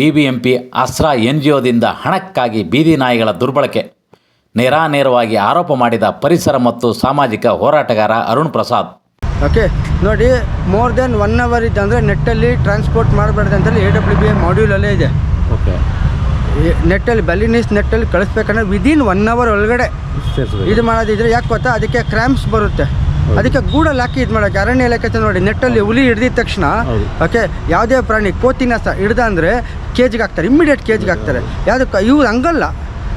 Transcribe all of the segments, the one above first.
BBMP Asra N G ಒದಿಂದ ಹಣಕ್ಕಾಗಿ ಬೀದಿ ನಾಯಿಗಳ ದುರ್ಬಳಕೆ. ನೇರಾನೇರವಾಗಿ ಆರೋಪ ಮಾಡಿದ ಪರಿಸರ ಮತ್ತು ಸಾಮಾಜಿಕ ಹೋರಾಟಗಾರ ಅರುಣ್ ಪ್ರಸಾದ್. ಓಕೆ ನೋಡಿ ಮೋರ್ ದೆನ್ ಒನ್ ಅವರ್ ಇದ್ದಂದರೆ ನೆಟ್ಟಲ್ಲಿ ಟ್ರಾನ್ಸ್ಪೋರ್ಟ್ ಮಾಡಬಾರ್ದು ಅಂತೇಳಿ ಎ ಡಬ್ಲ್ಯೂ ಬಿ ಎ ಮಾಡ್ಯೂಲಲ್ಲೇ ಇದೆ. ಓಕೆ. ನೆಟ್ಟಲ್ಲಿ ಬಲಿನೀಸ್ ನೆಟ್ಟಲ್ಲಿ ಕಳಿಸ್ಬೇಕಂದ್ರೆ ವಿದಿನ್ ಒನ್ ಅವರ್ ಒಳಗಡೆ ಇದು ಮಾಡೋದಿದ್ರೆ ಯಾಕೆ ಗೊತ್ತಾ? ಅದಕ್ಕೆ ಕ್ರ್ಯಾಂಪ್ಸ್ ಬರುತ್ತೆ. ಅದಕ್ಕೆ ಗೂಡಲ್ಲಿ ಹಾಕಿ ಇದು ಮಾಡೋಕೆ ಅರಣ್ಯ ಇಲಾಖೆ ಅಂತ ನೋಡಿ ನೆಟ್ಟಲ್ಲಿ ಹುಲಿ ಹಿಡಿದ ತಕ್ಷಣ. ಓಕೆ ಯಾವುದೇ ಪ್ರಾಣಿ ಕೋತಿನ ಸಹ ಹಿಡ್ದ ಅಂದರೆ ಜಿಗೆ ಹಾಕ್ತಾರೆ ಇಮ್ಮಿಡಿಯೇಟ್ ಕೇಜ್ಗೆ ಹಾಕ್ತಾರೆ. ಯಾವುದಕ್ಕೆ ಇವ್ರು ಹಂಗಲ್ಲ.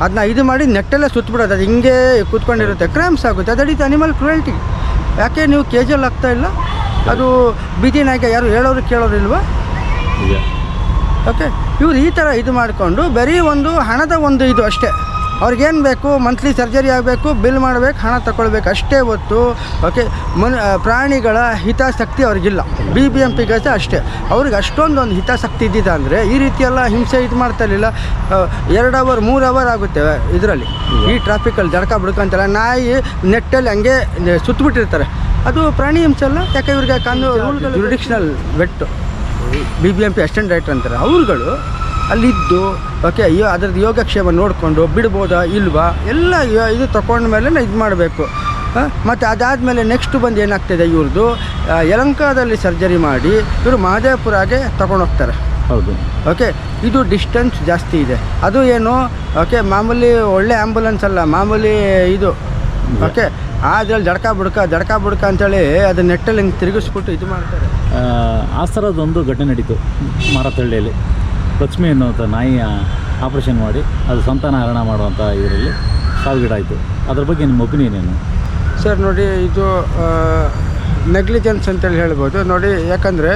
ಅದನ್ನ ಇದು ಮಾಡಿ ನೆಟ್ಟಲ್ಲೇ ಸುತ್ತಬಿಡೋದು ಅದು ಹಿಂಗೆ ಕೂತ್ಕೊಂಡಿರುತ್ತೆ. ಕ್ರೈಮ್ಸ್ ಆಗುತ್ತೆ ಈಸ್ ಅನಿಮಲ್ ಕ್ರುಯಲ್ಟಿ ಯಾಕೆ ನೀವು ಕೇಜಲ್ಲಿ ಹಾಕ್ತಾ ಇಲ್ಲ? ಅದು ಬೀದಿನಾಗೆ ಯಾರು ಹೇಳೋರು ಕೇಳೋರು ಇಲ್ವಾ? ಓಕೆ ಇವ್ರು ಈ ಥರ ಇದು ಮಾಡಿಕೊಂಡು ಬರೀ ಒಂದು ಹಣದ ಒಂದು ಇದು ಅಷ್ಟೇ. ಅವ್ರಿಗೇನು ಬೇಕು? ಮಂತ್ಲಿ ಸರ್ಜರಿ ಆಗಬೇಕು ಬಿಲ್ ಮಾಡಬೇಕು ಹಣ ತಗೊಳ್ಬೇಕು ಅಷ್ಟೇ ಹೊತ್ತು ಓಕೆ ಮನ್ ಪ್ರಾಣಿಗಳ ಹಿತಾಸಕ್ತಿ ಅವ್ರಿಗಿಲ್ಲ. ಬಿ ಬಿ ಎಂ ಪಿಗೆ ಅಷ್ಟೇ. ಅವ್ರಿಗೆ ಅಷ್ಟೊಂದು ಒಂದು ಹಿತಾಸಕ್ತಿ ಇದ್ದಿದ್ದ ಅಂದರೆ ಈ ರೀತಿಯೆಲ್ಲ ಹಿಂಸೆ ಇದು ಮಾಡ್ತಾ ಇರಲಿಲ್ಲ. ಎರಡು ಅವರ್ ಮೂರು ಅವರ್ ಆಗುತ್ತೆ ಇದರಲ್ಲಿ. ಈ ಟ್ರಾಫಿಕಲ್ಲಿ ಜಡಕ ಬಿಡ್ಕೊಂತಲ್ಲ ನಾಯಿ ನೆಟ್ಟಲ್ಲಿ ಹಂಗೆ ಸುತ್ತಬಿಟ್ಟಿರ್ತಾರೆ ಅದು ಪ್ರಾಣಿ ಹಿಂಸೆ ಅಲ್ಲ? ಯಾಕೆ ಇವ್ರಿಗೆ ಕಾನೂನು jurisdictional vet. B B M P assistant director ಅಂತಾರೆ. ಅವ್ರುಗಳು ಅಲ್ಲಿದ್ದು ಓಕೆ ಅಯ್ಯೋ ಅದ್ರದ್ದು ಯೋಗಕ್ಷೇಮ ನೋಡಿಕೊಂಡು ಬಿಡ್ಬೋದಾ ಇಲ್ವಾ? ಎಲ್ಲ ಇದು ತಗೊಂಡ್ಮೇಲೆ ಇದು ಮಾಡಬೇಕು. ಮತ್ತು ಅದಾದಮೇಲೆ ನೆಕ್ಸ್ಟ್ ಬಂದು ಏನಾಗ್ತದೆ ಇವ್ರದ್ದು ಯಲಂಕಾದಲ್ಲಿ ಸರ್ಜರಿ ಮಾಡಿ ಇವರು ಮಹದೇವಪುರಾಗೆ ತಗೊಂಡೋಗ್ತಾರೆ ಹೌದು. ಓಕೆ ಇದು ಡಿಸ್ಟೆನ್ಸ್ ಜಾಸ್ತಿ ಇದೆ. ಅದು ಏನು? ಓಕೆ ಮಾಮೂಲಿ ಒಳ್ಳೆ ಆ್ಯಂಬುಲೆನ್ಸ್ ಅಲ್ಲ ಮಾಮೂಲಿ ಇದು. ಓಕೆ ಅದ್ರಲ್ಲಿ ಜಡ್ಕ ಬುಡ್ಕ ಜಡ್ಕ ಬುಡ್ಕ ಅಂತೇಳಿ ಅದು ನೆಟ್ಟಲ್ಲಿ ಹಿಂಗೆ ತಿರುಗಿಸ್ಬಿಟ್ಟು ಇದು ಮಾಡ್ತಾರೆ. ಆ ಥರದ್ದೊಂದು ಘಟನೆ ನಡೀತು ಮಾರತಳ್ಳಿಯಲ್ಲಿ. ಲಕ್ಷ್ಮಿ ಅನ್ನುವಂಥ ನಾಯಿಯ ಆಪ್ರೇಷನ್ ಮಾಡಿ ಅದು ಸಂತಾನ ಹರಣ ಮಾಡುವಂಥ ಇದರಲ್ಲಿ ಸಾವಿಗೀಡಾಯಿತು ಅದ್ರ ಬಗ್ಗೆ ನಿಮ್ಮ ಒಪಿನಿಯನ್ ಏನು? ಸರ್, ನೋಡಿ, ಇದು ನೆಗ್ಲಿಜೆನ್ಸ್ ಅಂತೇಳಿ ಹೇಳ್ಬೋದು. ನೋಡಿ, ಯಾಕಂದರೆ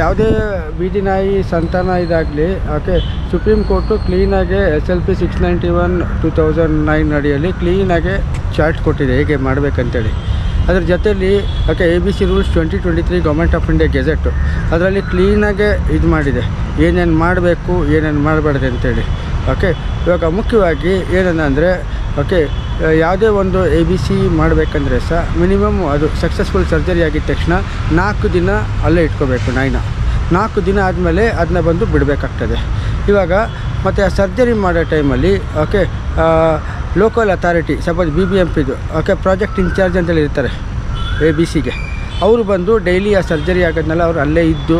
ಯಾವುದೇ ಬೀದಿ ನಾಯಿ, ಸಂತಾನ ಇದಾಗಲಿ, okay, Supreme court ಕ್ಲೀನಾಗೆ S L P six ninety one two thousand nine ಅಡಿಯಲ್ಲಿ ಕ್ಲೀನಾಗೆ ಚಾರ್ಟ್ ಕೊಟ್ಟಿದೆ. ಹೇಗೆ ಮಾಡಬೇಕಂತೇಳಿ. ಅದ್ರ ಜೊತೆಯಲ್ಲಿ okay A B C rules twenty twenty three government of India gazette ಅದರಲ್ಲಿ ಕ್ಲೀನಾಗೆ ಇದು ಮಾಡಿದೆ. ಏನೇನು ಮಾಡಬೇಕು, ಏನೇನು ಮಾಡಬಾರ್ದು ಅಂತೇಳಿ. ಓಕೆ ಇವಾಗ ಮುಖ್ಯವಾಗಿ ಏನಂದರೆ ಓಕೆ ಯಾವುದೇ ಒಂದು ಎ ಬಿ ಸಿ ಮಾಡಬೇಕಂದ್ರೆ ಸಹ ಮಿನಿಮಮ್ ಅದು ಸಕ್ಸಸ್ಫುಲ್ ಸರ್ಜರಿ ಆಗಿದ ತಕ್ಷಣ ನಾಲ್ಕು ದಿನ ಅಲ್ಲೇ ಇಟ್ಕೋಬೇಕು ನಾಯಿನ. ನಾಲ್ಕು ದಿನ ಆದಮೇಲೆ ಅದನ್ನ ಬಂದು ಬಿಡಬೇಕಾಗ್ತದೆ. ಇವಾಗ ಮತ್ತು ಆ ಸರ್ಜರಿ ಮಾಡೋ ಟೈಮಲ್ಲಿ okay local authority suppose B B M ಪಿದು okay project incharge ಅಂತೇಳಿ ಇರ್ತಾರೆ ಎ ಬಿ ಸಿಗೆ ಅವರು ಬಂದು ಡೈಲಿ ಆ ಸರ್ಜರಿ ಆಗೋದ್ನೆಲ್ಲ ಅವರು ಅಲ್ಲೇ ಇದ್ದು,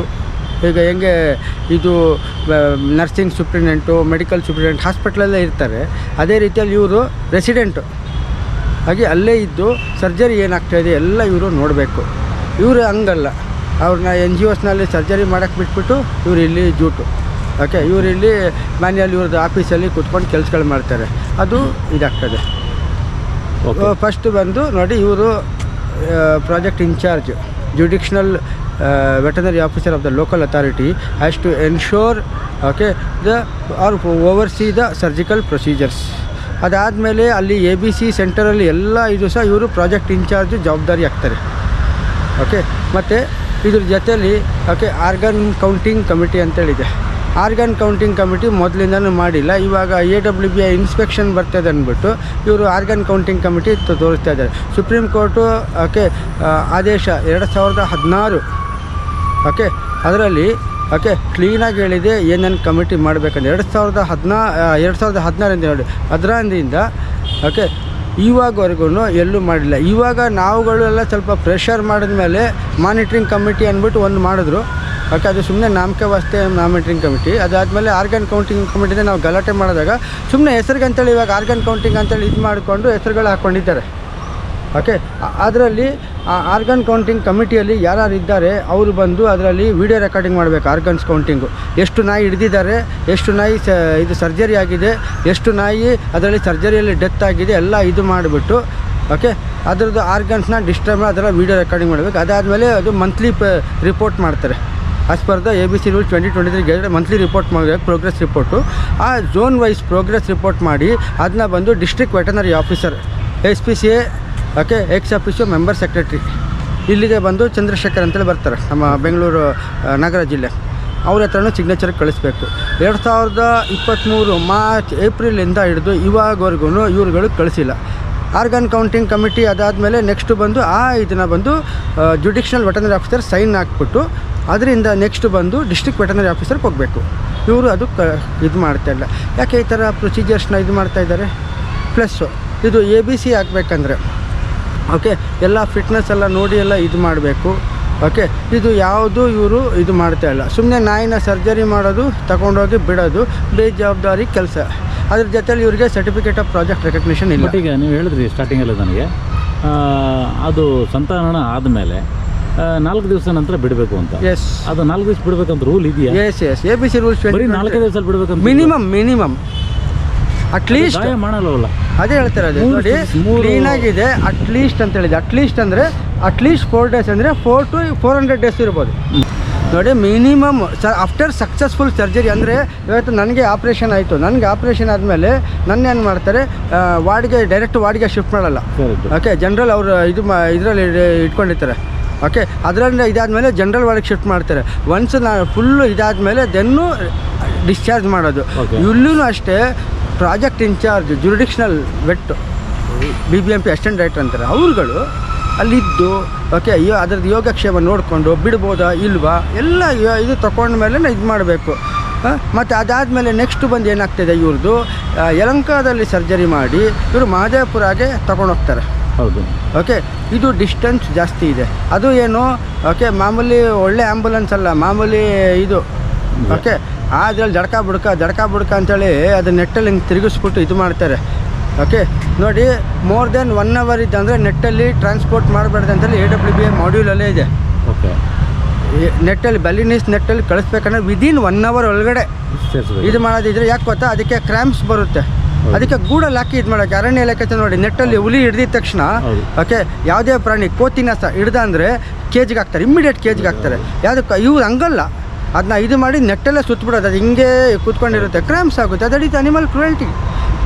ಈಗ ಹೆಂಗೆ ಇದು ನರ್ಸಿಂಗ್ ಸೂಪ್ರಿಡೆಂಟು ಮೆಡಿಕಲ್ ಸೂಪ್ರಿಡೆಂಟ್ ಹಾಸ್ಪಿಟ್ಲಲ್ಲೇ ಇರ್ತಾರೆ. ಅದೇ ರೀತಿಯಲ್ಲಿ ಇವರು ರೆಸಿಡೆಂಟು ಹಾಗೆ ಅಲ್ಲೇ ಇದ್ದು ಸರ್ಜರಿ ಏನಾಗ್ತಾಯಿದೆ ಎಲ್ಲ ಇವರು ನೋಡಬೇಕು. ಇವರು ಹಂಗಲ್ಲ. ಅವ್ರನ್ನ ಎನ್ ಜಿ ಒಸ್ನಲ್ಲಿ ಸರ್ಜರಿ ಮಾಡೋಕ್ಕೆ ಬಿಟ್ಬಿಟ್ಟು ಇವರು ಇಲ್ಲಿ ಜೂಟು. ಓಕೆ ಇವರು ಇಲ್ಲಿ ಮನೆಯಲ್ಲಿ ಇವ್ರದ್ದು ಆಫೀಸಲ್ಲಿ ಕುತ್ಕೊಂಡು ಕೆಲಸಗಳು ಮಾಡ್ತಾರೆ. ಅದು ಇದಾಗ್ತದೆ. ಫಸ್ಟ್ ಬಂದು ನೋಡಿ ಇವರು project incharge jurisdictional veterinary officer of the local authority has to ensure okay the are oversee the surgical procedures ಅದಾದಮೇಲೆ ಅಲ್ಲಿ ಎ ಬಿ ಸಿ ಸೆಂಟರಲ್ಲಿ ಎಲ್ಲ ಇದು ಸಹ ಇವರು ಪ್ರಾಜೆಕ್ಟ್ ಇನ್ಚಾರ್ಜ್ ಜವಾಬ್ದಾರಿ ಆಗ್ತಾರೆ. ಓಕೆ ಮತ್ತು ಇದ್ರ ಜೊತೆಯಲ್ಲಿ ಓಕೆ ಆರ್ಗನ್ ಕೌಂಟಿಂಗ್ ಕಮಿಟಿ ಅಂತೇಳಿದೆ. ಆರ್ಗನ್ ಕೌಂಟಿಂಗ್ ಕಮಿಟಿ ಮೊದಲಿಂದನೂ ಮಾಡಿಲ್ಲ. ಇವಾಗ A W B I inspection ಬರ್ತದೆ ಅಂದ್ಬಿಟ್ಟು ಇವರು ಆರ್ಗನ್ ಕೌಂಟಿಂಗ್ ಕಮಿಟಿ ತೋರಿಸ್ತಾ ಇದ್ದಾರೆ. ಸುಪ್ರೀಂ ಕೋರ್ಟು ಓಕೆ ಆದೇಶ ಎರಡು ಸಾವಿರದ ಹದಿನಾರು ಓಕೆ ಅದರಲ್ಲಿ ಓಕೆ ಕ್ಲೀನಾಗಿ ಹೇಳಿದೆ ಏನೇನು ಕಮಿಟಿ ಮಾಡಬೇಕಂದ್ರೆ ಎರಡು ಸಾವಿರದ ಹದಿನಾ ಎರಡು ಸಾವಿರದ ಹದಿನಾರಿಂದ ನೋಡಿ ಅದರಿಂದ ಓಕೆ ಇವಾಗವರೆಗೂ ಎಲ್ಲೂ ಮಾಡಿಲ್ಲ. ಇವಾಗ ನಾವುಗಳು ಎಲ್ಲ ಸ್ವಲ್ಪ ಪ್ರೆಷರ್ ಮಾಡಿದ್ಮೇಲೆ ಮಾನಿಟ್ರಿಂಗ್ ಕಮಿಟಿ ಅಂದ್ಬಿಟ್ಟು ಒಂದು ಮಾಡಿದ್ರು. ಓಕೆ ಅದು ಸುಮ್ಮನೆ ನಾಮಕೆ ವಾಸ್ತೆ ಮಾನಿಟ್ರಿಂಗ್ ಕಮಿಟಿ. ಅದಾದಮೇಲೆ ಆರ್ಗನ್ ಕೌಂಟಿಂಗ್ ಕಮಿಟಿನ ನಾವು ಗಲಾಟೆ ಮಾಡಿದಾಗ ಸುಮ್ಮನೆ ಹೆಸರಿಗಂತೇಳಿ ಇವಾಗ ಆರ್ಗನ್ ಕೌಂಟಿಂಗ್ ಅಂತೇಳಿ ಇದು ಮಾಡಿಕೊಂಡು ಹೆಸರುಗಳು ಹಾಕ್ಕೊಂಡಿದ್ದಾರೆ ಓಕೆ? ಅದರಲ್ಲಿ ಆರ್ಗನ್ ಕೌಂಟಿಂಗ್ ಕಮಿಟಿಯಲ್ಲಿ ಯಾರ್ಯಾರು ಇದ್ದಾರೆ ಅವರು ಬಂದು ಅದರಲ್ಲಿ ವಿಡಿಯೋ ರೆಕಾರ್ಡಿಂಗ್ ಮಾಡಬೇಕು ಆರ್ಗನ್ಸ್ ಕೌಂಟಿಂಗು. ಎಷ್ಟು ನಾಯಿ ಹಿಡಿದಿದ್ದಾರೆ, ಎಷ್ಟು ನಾಯಿ ಸ, ಇದು ಸರ್ಜರಿ ಆಗಿದೆ, ಎಷ್ಟು ನಾಯಿ ಅದರಲ್ಲಿ ಸರ್ಜರಿಯಲ್ಲಿ ಡೆತ್ ಆಗಿದೆ, ಎಲ್ಲ ಇದು ಮಾಡಿಬಿಟ್ಟು, ಓಕೆ? ಅದರದ್ದು ಆರ್ಗನ್ಸ್ನ ಡಿಸ್ಟರ್ಬ್ ಅದರ ವಿಡಿಯೋ ರೆಕಾರ್ಡಿಂಗ್ ಮಾಡಬೇಕು. ಅದಾದಮೇಲೆ ಅದು ಮಂತ್ಲಿ ರಿಪೋರ್ಟ್ ಮಾಡ್ತಾರೆ. As per the A B C rule twenty twenty three monthly report ಮಾಡಬೇಕು ಪ್ರೋಗ್ರೆಸ್ ರಿಪೋರ್ಟು ಆ ಝೋನ್ ವೈಸ್ ಪ್ರೋಗ್ರೆಸ್ ರಿಪೋರ್ಟ್ ಮಾಡಿ ಅದನ್ನ ಬಂದು district veterinary officer S P C A okay ex officio member secretary ಇಲ್ಲಿಗೆ ಬಂದು ಚಂದ್ರಶೇಖರ್ ಅಂತೇಳಿ ಬರ್ತಾರೆ, ನಮ್ಮ ಬೆಂಗಳೂರು ನಗರ ಜಿಲ್ಲೆ. ಅವ್ರ ಹತ್ರನೂ ಸಿಗ್ನೇಚರ್ ಕಳಿಸ್ಬೇಕು. ಎರಡು ಸಾವಿರದ ಇಪ್ಪತ್ತ್ಮೂರು ಮಾರ್ಚ್, ಏಪ್ರಿಲಿಂದ ಹಿಡಿದು ಇವಾಗವರೆಗೂ ಇವ್ರುಗಳು ಕಳಿಸಿಲ್ಲ. ಆರ್ಗನ್ ಕೌಂಟಿಂಗ್ ಕಮಿಟಿ ಅದಾದಮೇಲೆ ನೆಕ್ಸ್ಟ್ ಬಂದು ಆ ಇದನ್ನು ಬಂದು ಜುಡಿಷನಲ್ ವೆಟನರಿ ಆಫೀಸರ್ ಸೈನ್ ಹಾಕ್ಬಿಟ್ಟು ಅದರಿಂದ ನೆಕ್ಸ್ಟ್ ಬಂದು ಡಿಸ್ಟ್ರಿಕ್ಟ್ ವೆಟನರಿ ಆಫೀಸರ್ಗೆ ಹೋಗಬೇಕು. ಇವರು ಅದು ಕ, ಇದು ಮಾಡ್ತಾ ಇಲ್ಲ. ಯಾಕೆ ಈ ಥರ ಪ್ರೊಸೀಜರ್ಸ್ನ ಇದು ಮಾಡ್ತಾ ಇದ್ದಾರೆ? ಪ್ಲಸ್ಸು ಇದು ಎ ಬಿ ಸಿ ಆಗಬೇಕಂದ್ರೆ ಓಕೆ ಎಲ್ಲ ಫಿಟ್ನೆಸ್ ಎಲ್ಲ ನೋಡಿ ಎಲ್ಲ ಇದು ಮಾಡಬೇಕು ಓಕೆ ಇದು ಯಾವುದು ಇವರು ಇದು ಮಾಡ್ತಾ ಇಲ್ಲ. ಸುಮ್ಮನೆ ನಾಯಿನ ಸರ್ಜರಿ ಮಾಡೋದು, ತಗೊಂಡೋಗಿ ಬಿಡೋದು ಬೇಜವಾಬ್ದಾರಿ ಕೆಲಸ. ಅದ್ರ ಜೊತೆಲಿ ಇವರಿಗೆ ಸರ್ಟಿಫಿಕೇಟ್ ಆಫ್ ಪ್ರಾಜೆಕ್ಟ್ ರೆಕಗ್ನಿಷನ್ ಇಲ್ಲ. ಈಗ ನೀವು ಹೇಳಿದ್ರಿ ಸ್ಟಾರ್ಟಿಂಗಲ್ಲಿ ನನಗೆ ಅದು ಸಂತಾನ ಆದಮೇಲೆ ನಾಲ್ಕು ದಿವಸ ನಂತರ ಬಿಡಬೇಕು ಅಂತ. ಎಸ್ ಅದು ನಾಲ್ಕು ದಿವಸ ಬಿಡಬೇಕಂತ ರೂಲ್ ಇದೆಯಾ? Yes yes A B C rules ಬರೀ ನಾಲ್ಕೇ ದಿವಸ ಬಿಡಬೇಕಂತ ಮಿನಿಮಮ್ ಮಿನಿಮಮ್ ಅಟ್ಲೀಸ್ಟ್ ಮಾಡಲ್ಲ ಅದೇ ಹೇಳ್ತಾರೆ ಅದು ನೋಡಿ ಕ್ಲೀನಾಗಿದೆ ಅಟ್ಲೀಸ್ಟ್ ಅಂತ ಹೇಳಿದೆ. ಅಟ್ಲೀಸ್ಟ್ ಅಂದರೆ ಅಟ್ಲೀಸ್ಟ್ ಫೋರ್ ಡೇಸ್ ಅಂದರೆ four to four hundred days ಇರ್ಬೋದು. ನೋಡಿ ಮಿನಿಮಮ್ ಸ ಆಫ್ಟರ್ ಸಕ್ಸಸ್ಫುಲ್ ಸರ್ಜರಿ ಅಂದರೆ ಇವತ್ತು ನನಗೆ ಆಪ್ರೇಷನ್ ಆಯಿತು. ನನಗೆ ಆಪ್ರೇಷನ್ ಆದಮೇಲೆ ನನ್ನ ಏನು ಮಾಡ್ತಾರೆ ವಾರ್ಡ್ಗೆ ಡೈರೆಕ್ಟ್ ವಾರ್ಡ್ಗೆ ಶಿಫ್ಟ್ ಮಾಡಲ್ಲ. ಓಕೆ ಜನರಲ್ ಅವರು ಇದು ಮಾ ಇದರಲ್ಲಿ ಇಟ್ಕೊಂಡಿರ್ತಾರೆ. ಓಕೆ ಅದರಿಂದ ಇದಾದಮೇಲೆ ಜನರಲ್ ವಾರ್ಡಿಗೆ ಶಿಫ್ಟ್ ಮಾಡ್ತಾರೆ. ಒನ್ಸ್ ನಾನು ಫುಲ್ಲು ಇದಾದಮೇಲೆ ದೆನ್ನು ಡಿಸ್ಚಾರ್ಜ್ ಮಾಡೋದು. ಇಲ್ಲೂ ಅಷ್ಟೇ project incharge jurisdictional vet B B M P assistant director ಅಂತಾರೆ. ಅವ್ರುಗಳು ಅಲ್ಲಿದ್ದು ಓಕೆ ಯೋ ಅದ್ರದ್ದು ಯೋಗಕ್ಷೇಮ ನೋಡಿಕೊಂಡು ಬಿಡ್ಬೋದಾ ಇಲ್ವಾ ಎಲ್ಲ ಇದು ತಗೊಂಡ್ಮೇಲೆ ಇದು ಮಾಡಬೇಕು. ಮತ್ತು ಅದಾದಮೇಲೆ ನೆಕ್ಸ್ಟ್ ಬಂದು ಏನಾಗ್ತಿದೆ ಇವ್ರದ್ದು ಯಲಂಕಾದಲ್ಲಿ ಸರ್ಜರಿ ಮಾಡಿ ಇವರು ಮಹದೇವಪುರಾಗೆ ತಗೊಂಡೋಗ್ತಾರೆ. ಹೌದು. ಓಕೆ ಇದು ಡಿಸ್ಟೆನ್ಸ್ ಜಾಸ್ತಿ ಇದೆ. ಅದು ಏನು? ಓಕೆ ಮಾಮೂಲಿ ಒಳ್ಳೆ ಆ್ಯಂಬುಲೆನ್ಸ್ ಅಲ್ಲ ಮಾಮೂಲಿ ಇದು. ಓಕೆ ಅದ್ರಲ್ಲಿ ಜಡ್ಕ ಬುಡ್ಕ ಜಡ್ಕ ಬುಡ್ಕ ಅಂತೇಳಿ ಅದು ನೆಟ್ಟಲ್ಲಿ ಹಿಂಗೆ ತಿರುಗಿಸ್ಬಿಟ್ಟು ಇದು ಮಾಡ್ತಾರೆ. ಓಕೆ ನೋಡಿ ಮೋರ್ ದೆನ್ ಒನ್ ಅವರ್ ಇದ್ದಂದರೆ ನೆಟ್ಟಲ್ಲಿ ಟ್ರಾನ್ಸ್ಪೋರ್ಟ್ ಮಾಡಬಾರ್ದು ಅಂತೇಳಿ ಎ ಡಬ್ಲ್ಯೂ ಬಿ ಎ ಮಾಡ್ಯೂಲಲ್ಲೇ ಇದೆ. ಓಕೆ ನೆಟ್ಟಲ್ಲಿ ಬಲಿನೀಸ್ ನೆಟ್ಟಲ್ಲಿ ಕಳಿಸ್ಬೇಕಂದ್ರೆ ವಿದಿನ್ ಒನ್ ಅವರ್ ಒಳಗಡೆ ಇದು ಮಾಡೋದಿದ್ರೆ ಯಾಕೆ ಗೊತ್ತಾ? ಅದಕ್ಕೆ ಕ್ರ್ಯಾಂಪ್ಸ್ ಬರುತ್ತೆ. ಅದಕ್ಕೆ ಗೂಡಲ್ಲಿ ಹಾಕಿ ಇದು ಮಾಡೋಕೆ ಅರಣ್ಯ ಇಲಾಖೆ ನೋಡಿ ನೆಟ್ಟಲ್ಲಿ ಹುಲಿ ಹಿಡಿದ ತಕ್ಷಣ. ಓಕೆ ಯಾವುದೇ ಪ್ರಾಣಿ ಕೋತಿನ ಸಹ ಹಿಡ್ದ ಅಂದರೆ ಕೇಜ್ಗೆ ಹಾಕ್ತಾರೆ ಇಮ್ಮಿಡಿಯೇಟ್ ಕೇಜ್ಗೆ ಹಾಕ್ತಾರೆ. ಯಾವುದಕ್ಕೆ ಇವ್ರು ಹಂಗಲ್ಲ. ಅದನ್ನ ಇದು ಮಾಡಿ ನೆಟ್ಟಲ್ಲೇ ಸುತ್ತಬಿಡೋದು ಅದು ಹಿಂಗೆ ಕೂತ್ಕೊಂಡಿರುತ್ತೆ. ಕ್ರೈಮ್ಸ್ ಆಗುತ್ತೆ ಅದು ಅಡೀತು ಅನಿಮಲ್ ಕ್ರುಯಲ್ಟಿ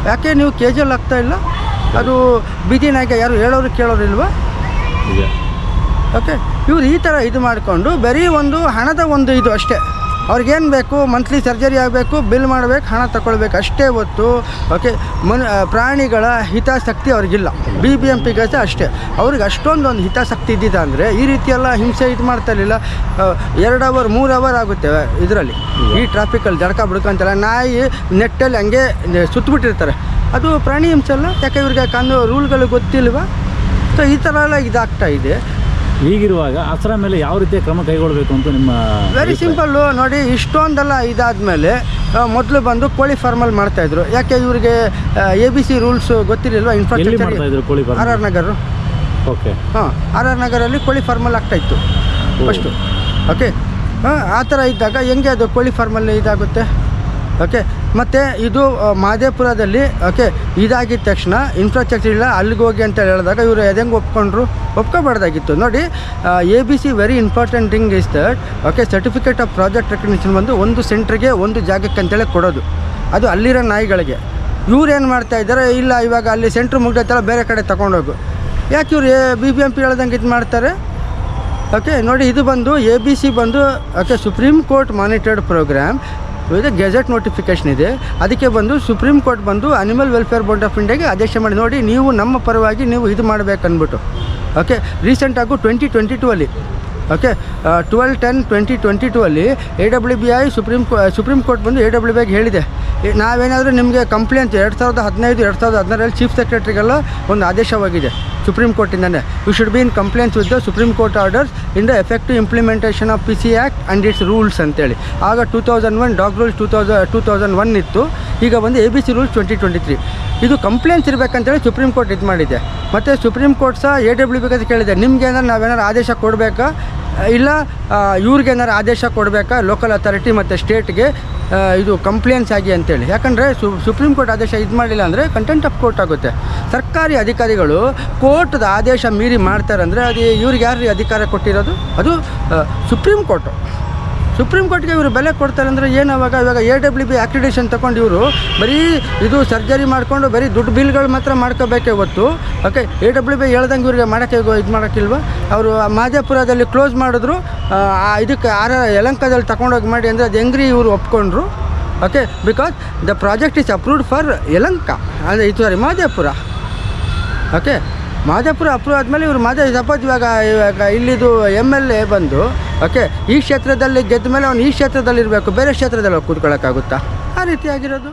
ಯಾಕೆ ನೀವು ಕೇಜಲ್ಲಿ ಹಾಕ್ತಾ ಇಲ್ಲ? ಅದು ಬೀದಿ ನಾಯಿಗೆ ಯಾರು ಹೇಳೋರು ಕೇಳೋರು ಇಲ್ವಾ ಓಕೆ ಇವ್ರು ಈ ಥರ ಇದು ಮಾಡಿಕೊಂಡು ಬರೀ ಒಂದು ಹಣದ ಒಂದು ಇದು ಅಷ್ಟೇ. ಅವ್ರಿಗೇನು ಬೇಕು? ಮಂತ್ಲಿ ಸರ್ಜರಿ ಆಗಬೇಕು ಬಿಲ್ ಮಾಡಬೇಕು, ಹಣ ತಗೊಳ್ಬೇಕು ಅಷ್ಟೇ ಹೊತ್ತು ಓಕೆ ಮನ್ ಪ್ರಾಣಿಗಳ ಹಿತಾಸಕ್ತಿ ಅವ್ರಿಗಿಲ್ಲ. ಬಿ ಬಿ ಪಿಗೆ ಅಷ್ಟೇ. ಅವ್ರಿಗೆ ಅಷ್ಟೊಂದು ಒಂದು ಹಿತಾಸಕ್ತಿ ಇದ್ದಿದ್ದ ಅಂದರೆ ಈ ರೀತಿಯೆಲ್ಲ ಹಿಂಸೆ ಇದು ಮಾಡ್ತಾ ಇರಲಿಲ್ಲ. ಎರಡು ಅವರ್ ಮೂರು ಅವರ್ ಆಗುತ್ತೆ ಇದರಲ್ಲಿ. ಈ ಟ್ರಾಫಿಕಲ್ಲಿ ಜಡ್ಕ ಬಿಡ್ಕೊಂತಾರೆ ನಾಯಿ ನೆಟ್ಟಲ್ಲಿ ಹಂಗೆ ಸುತ್ತಬಿಟ್ಟಿರ್ತಾರೆ ಅದು ಪ್ರಾಣಿ ಹಿಂಸೆ ಅಲ್ಲ? ಯಾಕೆ ಇವ್ರಿಗೆ ಕಂದು ರೂಲ್ಗಳು ಗೊತ್ತಿಲ್ವಾ? ಸೊ ಈ ಥರ ಎಲ್ಲ ಇದಾಗ್ತಾ ಇದೆ. ಹೀಗಿರುವಾಗ ಆಸರ ಮೇಲೆ ಯಾವ ರೀತಿಯ ಕ್ರಮ ಕೈಗೊಳ್ಳಬೇಕು ಅಂತ ನಿಮ್ಮ ವೆರಿ? ಸಿಂಪಲ್ಲು ನೋಡಿ ಇಷ್ಟೊಂದೆಲ್ಲ ಇದಾದಮೇಲೆ ಮೊದಲು ಬಂದು ಕೋಳಿ ಫಾರ್ಮಲ್ಲಿ ಮಾಡ್ತಾಯಿದ್ರು ಯಾಕೆ ಇವರಿಗೆ ಎ ಬಿ ಸಿ ರೂಲ್ಸ್ ಗೊತ್ತಿರಲಿಲ್ವಾ? ಎಲ್ಲಿ ಮಾಡ್ತಾ ಇನ್ಫ್ರಾಸ್ಟ್ರಕ್ಚರ್ ಇದ್ರು ಕೋಳಿ ಆರ್ ಆರ್ ನಗರ್ ಓಕೆ ಹಾಂ ಆರ್ ಆರ್ ನಗರಲ್ಲಿ ಕೋಳಿ ಫಾರ್ಮಲ್ಲಿ ಆಗ್ತಾಯಿತ್ತು ಫಸ್ಟು ಓಕೆ ಹಾಂ ಆ ಥರ ಇದ್ದಾಗ ಹೆಂಗೆ ಅದು ಕೋಳಿ ಫಾರ್ಮಲ್ಲಿ ಇದಾಗುತ್ತೆ? ಓಕೆ ಮತ್ತು ಇದು ಮಾದೇಪುರದಲ್ಲಿ, ಓಕೆ, ಇದಾಗಿದ ತಕ್ಷಣ ಇನ್ಫ್ರಾಸ್ಟ್ರಕ್ಚರ್ ಇಲ್ಲ, ಅಲ್ಲಿಗೆ ಹೋಗಿ ಅಂತ ಹೇಳಿದಾಗ ಇವರು ಎದೆಂಗೆ ಒಪ್ಕೊಂಡ್ರು? ಒಪ್ಕೋಬಾರ್ದಾಗಿತ್ತು. ನೋಡಿ A B C very important thing is that okay certificate of project recognition ಬಂದು ಒಂದು ಸೆಂಟ್ರಿಗೆ ಒಂದು ಜಾಗಕ್ಕೆ ಅಂತೇಳಿ ಕೊಡೋದು. ಅದು ಅಲ್ಲಿರೋ ನಾಯಿಗಳಿಗೆ. ಇವ್ರು ಏನು ಮಾಡ್ತಾ ಇದ್ದಾರೆ? ಇಲ್ಲ, ಇವಾಗ ಅಲ್ಲಿ ಸೆಂಟ್ರ್ ಮುಗ್ದೈತಲ್ಲ, ಬೇರೆ ಕಡೆ ತಗೊಂಡೋಗು. ಯಾಕೆ ಇವ್ರು ಬಿ ಬಿ ಎಂ ಪಿ ಹೇಳ್ದಂಗೆ ಇದು ಮಾಡ್ತಾರೆ? ಓಕೆ, ನೋಡಿ, ಇದು ಬಂದು ಎ ಬಿ ಸಿ ಬಂದು, okay Supreme Court monitored programme ಇದು ಗೆಜೆಟ್ ನೋಟಿಫಿಕೇಶನ್ ಇದೆ. ಅದಕ್ಕೆ ಬಂದು ಸುಪ್ರೀಂ ಕೋರ್ಟ್ ಬಂದು ಅನಿಮಲ್ ವೆಲ್ಫೇರ್ ಬೋರ್ಡ್ ಆಫ್ ಇಂಡಿಯಾಗೆ ಆದೇಶ ಮಾಡಿ ನೋಡಿ ನೀವು ನಮ್ಮ ಪರವಾಗಿ ನೀವು ಇದು ಮಾಡಬೇಕು ಅಂದ್ಬಿಟ್ಟು ಓಕೆ ರೀಸೆಂಟಾಗೂ ಟ್ವೆಂಟಿ ಟ್ವೆಂಟಿ ಟೂ ಅಲ್ಲಿ. Okay twelve ten twenty twenty two ಅಲ್ಲಿ A W B I Supreme Supreme Court ಬಂದು ಎ ಡಬ್ಲ್ಯೂ ಬಿಗೆ ಹೇಳಿದೆ. ಏ, ನಾವೇನಾದರೂ ನಿಮಗೆ ಕಂಪ್ಲೇಂಟ್ ಎರಡು ಸಾವಿರದ ಹದಿನೈದು, ಎರಡು ಸಾವಿರದ ಹದಿನಾರಲ್ಲಿ ಚೀಫ್ ಸೆಕ್ರೆಟರಿಗೆಲ್ಲ ಒಂದು ಆದೇಶವಾಗಿದೆ Supreme ಕೋರ್ಟಿಂದನೇ. You should be in complaints with the Supreme Court orders in the effective implementation of P C act and its rules ಅಂತೇಳಿ. ಆಗ two thousand one dog rules two thousand two thousand one ಇತ್ತು. ಈಗ ಬಂದು A B C rules twenty twenty three ಇದು complaints ಇರಬೇಕಂತೇಳಿ Supreme court ಇದು ಮಾಡಿದೆ. ಮತ್ತು ಸುಪ್ರೀಂ ಕೋರ್ಟ್ ಸಹ ಎ ಡಬ್ಲ್ಯೂ ಅಂತ ಕೇಳಿದೆ, ನಿಮ್ಗೆ ಏನಾರು ನಾವೇನಾರು ಆದೇಶ ಕೊಡಬೇಕಾ? ಇಲ್ಲ ಇವ್ರಿಗೆ ಏನಾರು ಆದೇಶ ಕೊಡಬೇಕಾ? ಲೋಕಲ್ ಅಥಾರಿಟಿ ಮತ್ತು ಸ್ಟೇಟ್ಗೆ ಇದು ಕಂಪ್ಲೇಂಟ್ಸ್ ಆಗಿ ಅಂತೇಳಿ. ಯಾಕಂದರೆ ಸು ಸುಪ್ರೀಂ ಕೋರ್ಟ್ ಆದೇಶ ಇದು ಮಾಡಿಲ್ಲ ಅಂದರೆ ಕಂಟೆಂಟ್ ಆಫ್ ಕೋರ್ಟ್ ಆಗುತ್ತೆ. ಸರ್ಕಾರಿ ಅಧಿಕಾರಿಗಳು ಕೋರ್ಟ್ದ ಆದೇಶ ಮೀರಿ ಮಾಡ್ತಾರೆ ಅಂದರೆ ಅದು ಇವ್ರಿಗೆ ಯಾರು ಅಧಿಕಾರ ಕೊಟ್ಟಿರೋದು? ಅದು ಸುಪ್ರೀಂ ಕೋರ್ಟು ಸುಪ್ರೀಂ ಕೋರ್ಟ್ಗೆ ಇವರು ಬೆಲೆ ಕೊಡ್ತಾರೆ ಅಂದರೆ ಏನು ಅವಾಗ? ಇವಾಗ ಎ ಡಬ್ಲ್ಯೂ ಬಿ ಅಕ್ರಿಡೇಷನ್ ತಗೊಂಡು ಇವರು ಬರೀ ಇದು ಸರ್ಜರಿ ಮಾಡಿಕೊಂಡು ಬರೀ ದುಡ್ಡು ಬಿಲ್ಗಳು ಮಾತ್ರ ಮಾಡ್ಕೋಬೇಕೆ ಇವತ್ತು ಓಕೆ ಎ ಡಬ್ಲ್ಯೂ ಬಿ ಹೇಳ್ದಂಗೆ ಇವ್ರಿಗೆ ಮಾಡೋಕ್ಕೆ ಇದು ಮಾಡೋಕ್ಕಿಲ್ವ? ಅವರು ಮಾಜಾಪುರದಲ್ಲಿ ಕ್ಲೋಸ್ ಮಾಡಿದ್ರು. ಇದಕ್ಕೆ ಆರ ಯಲಂಕದಲ್ಲಿ ತಗೊಂಡೋಗಿ ಮಾಡಿ ಅಂದರೆ ಅದು ಹೆಂಗ್ರಿ ಇವರು ಒಪ್ಕೊಂಡ್ರು? Okay because the project is approved for Yelahanka. ಅಂದರೆ ಇದು sorry Madepura. Okay Madepura approve ಆದಮೇಲೆ ಇವರು ಮಾದೇ ಸಪೋಸ್ ಇವಾಗ ಇವಾಗ ಇಲ್ಲಿದು ಎಂ ಎಲ್ ಎ ಬಂದು ಓಕೆ, ಈ ಕ್ಷೇತ್ರದಲ್ಲಿ ಗೆದ್ದ ಮೇಲೆ ಅವನು ಈ ಕ್ಷೇತ್ರದಲ್ಲಿ ಇರಬೇಕು ಬೇರೆ ಕ್ಷೇತ್ರದಲ್ಲಿ ಹೋಗಿ ಕೂತ್ಕೊಳ್ಳೋಕ್ಕಾಗುತ್ತಾ ಆ ರೀತಿಯಾಗಿರೋದು